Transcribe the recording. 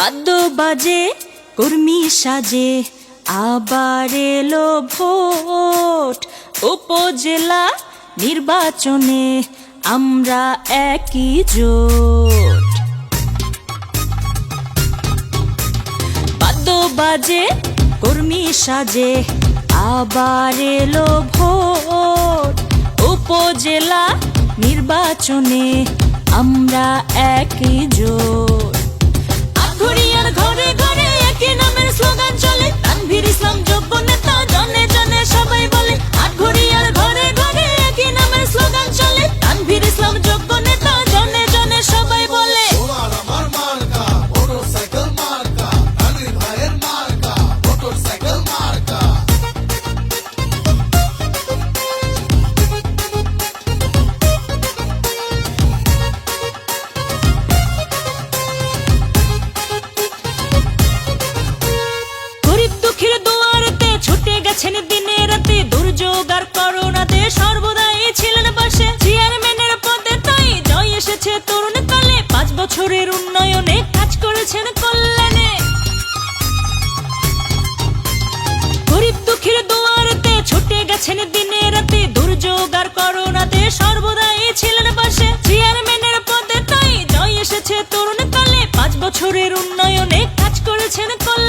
বাদ্য বাজে কর্মী সাজে, আবার এলো ভোট। উপজেলা নির্বাচনে আমরা একই জোট। বাদ্য বাজে কর্মী সাজে, আবার এলো ভোট। উপজেলা নির্বাচনে আমরা একই জোট। গেছেন দিনে রাতে, দুর্যোগ আর করোনাতে সর্বদাই ছিলেন পাশে। চেয়ারম্যানের পদে তাই জয় এসেছে তরুণ কালে। পাঁচ বছরের উন্নয়নে কাজ করেছেন কল্যাণে। গরিব দুঃখীর দুয়ারেতে ছুটে গেছেন দিনে রাতে। দুর্যোগ আর করোনাতে সর্বদাই ছিলেন পাশে। চেয়ারম্যানের পদে তাই জয় এসেছে তরুণ কালে। পাঁচ বছরের উন্নয়নে কাজ করেছেন কল্যাণে।